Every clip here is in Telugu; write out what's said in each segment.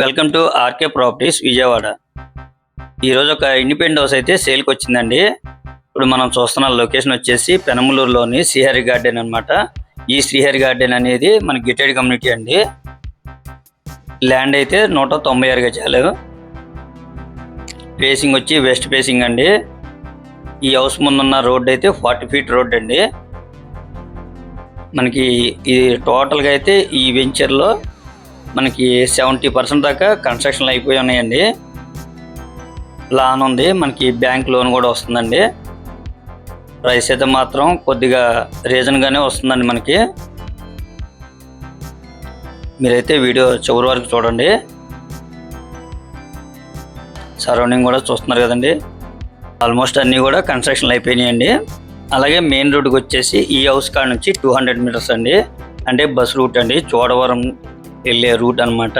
Welcome to RK properties Vijayawada. ఈరోజు ఒక ఇండిపెండెంట్ హౌస్ అయితే సేల్కి వచ్చిందండి. ఇప్పుడు మనం చూస్తున్న లొకేషన్ వచ్చేసి పెనమలూరులోని శ్రీహరి గార్డెన్ అన్నమాట. ఈ శ్రీహరి గార్డెన్ అనేది మన గిటెడ్ కమ్యూనిటీ అండి. ల్యాండ్ అయితే నూట తొంభై ఆరు గజాలు. ఫేసింగ్ వచ్చి వెస్ట్ ఫేసింగ్ అండి. ఈ హౌస్ ముందున్న రోడ్ అయితే ఫార్టీ ఫీట్ రోడ్ అండి. మనకి ఇది టోటల్గా అయితే ఈ వెంచర్లో మనకి సెవెంటీ పర్సెంట్ దాకా కన్స్ట్రక్షన్ అయిపోయి ఉన్నాయండి. లాన్ ఉంది మనకి బ్యాంక్ లోన్ కూడా వస్తుందండి. ప్రైస్ అయితే మాత్రం కొద్దిగా రీజన్గానే వస్తుందండి మనకి. మీరైతే వీడియో చివరి వరకు చూడండి. సరౌండింగ్ కూడా చూస్తున్నారు కదండి. ఆల్మోస్ట్ అన్నీ కూడా కన్స్ట్రక్షన్ అయిపోయినాయండి. అలాగే మెయిన్ రోడ్కి వచ్చేసి ఈ హౌస్ కాడ నుంచి టూ హండ్రెడ్ మీటర్స్ అండి. అంటే బస్ రూట్ అండి చోడవరం వెళ్ళే రూట్ అనమాట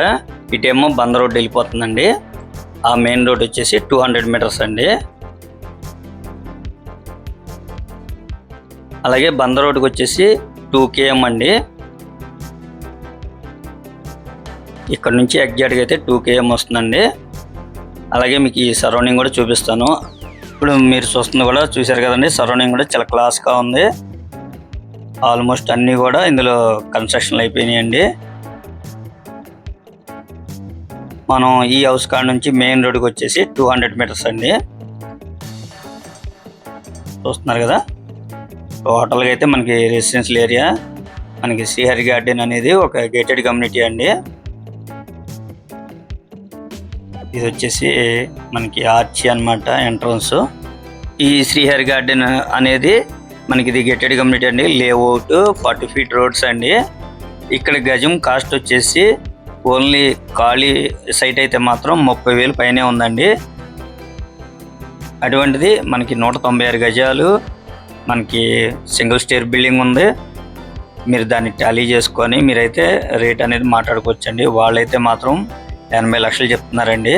ఇటేమో బంద రోడ్ వెళ్ళిపోతుందండి. ఆ మెయిన్ రోడ్ వచ్చేసి టూ హండ్రెడ్ మీటర్స్ అండి. అలాగే బంద రోడ్కి వచ్చేసి టూ కేఎం అండి. ఇక్కడ నుంచి ఎగ్జాక్ట్గా అయితే టూ కేఎం వస్తుందండి. అలాగే మీకు ఈ సరౌండింగ్ కూడా చూపిస్తాను. ఇప్పుడు మీరు చూస్తుంది కూడా చూశారు కదండి సరౌండింగ్ కూడా చాలా క్లాస్గా ఉంది. ఆల్మోస్ట్ అన్నీ కూడా ఇందులో కన్స్ట్రక్షన్లు అయిపోయినాయండి. మనం ఈ హౌస్ కాడ నుంచి మెయిన్ రోడ్కి వచ్చేసి టూ హండ్రెడ్ మీటర్స్ అండి. చూస్తున్నారు కదా? టోటల్గా అయితే మనకి రెసిడెన్షియల్ ఏరియా మనకి శ్రీహరి గార్డెన్ అనేది ఒక గేటెడ్ కమ్యూనిటీ అండి. ఇది వచ్చేసి మనకి ఆర్చి అన్నమాట ఎంట్రన్స్ ఈ శ్రీహరి గార్డెన్ అనేది మనకి ఇది గెటెడ్ కమ్యూనిటీ అండి. లేఅవుట్ ఫార్టీ ఫీట్ రోడ్స్ అండి. ఇక్కడ గజం కాస్ట్ వచ్చేసి ఓన్లీ ఖాళీ సైట్ అయితే మాత్రం ముప్పై వేలు పైనే ఉందండి. అటువంటిది మనకి నూట తొంభై ఆరు గజాలు మనకి సింగిల్ స్టేర్ బిల్డింగ్ ఉంది. మీరు దాన్ని టాలీ చేసుకొని మీరైతే రేట్ అనేది మాట్లాడుకోవచ్చండి. వాళ్ళైతే మాత్రం ఎనభై లక్షలు చెప్తున్నారండి.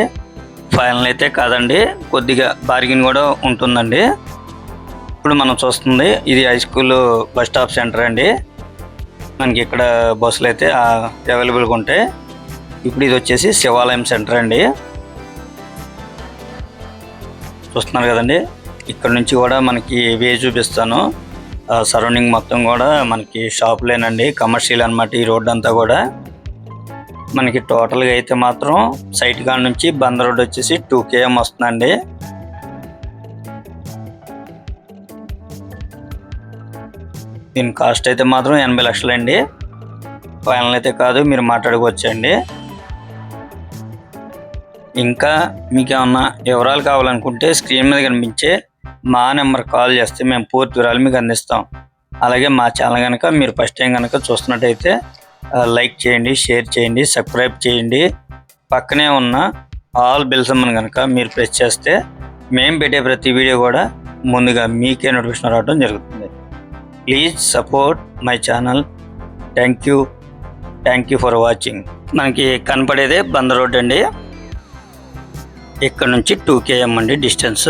ఫైనల్ అయితే కాదండి కొద్దిగా బార్గిన్ కూడా ఉంటుందండి. ఇప్పుడు మనం చూస్తుంది ఇది high school bus stop centre అండి. మనకి ఇక్కడ బస్సులు అయితే అవైలబుల్గా ఉంటాయి. ఇప్పుడు ఇది వచ్చేసి శివాలయం సెంటర్ అండి. చూస్తున్నారు కదండి? ఇక్కడ నుంచి కూడా మనకి వే చూపిస్తాను. సరౌండింగ్ మొత్తం కూడా మనకి షాపులేనండి కమర్షియల్ అనమాట ఈ రోడ్ అంతా కూడా. మనకి టోటల్గా అయితే మాత్రం సైట్ కాడ నుంచి బంద్ రోడ్ వచ్చేసి టూ కేఎం వస్తుందండి. దీని కాస్ట్ అయితే మాత్రం ఎనభై లక్షలండి. ఫైనల్ అయితే కాదు మీరు మాట్లాడుకోవచ్చండి. ఇంకా మీకు ఏమన్నా వివరాలు కావాలనుకుంటే స్క్రీన్ మీద కనిపించే మా నెంబర్ కాల్ చేస్తే మేము పూర్తి వివరాలు మీకు అందిస్తాం. అలాగే మా ఛానల్ కనుక మీరు ఫస్ట్ టైం కనుక చూస్తున్నట్టయితే లైక్ చేయండి షేర్ చేయండి సబ్స్క్రైబ్ చేయండి. పక్కనే ఉన్న ఆల్ బెల్స్ అమ్మని కనుక మీరు ప్రెస్ చేస్తే మేము పెట్టే ప్రతి వీడియో కూడా ముందుగా మీకే నోటిఫికేషన్ రావడం జరుగుతుంది. Please support my channel thank you thank you for watching మనకి కనపడేదే బంద రోడ్ అండి. ఇక్కడ నుంచి టూ కేఎం అండి డిస్టెన్స్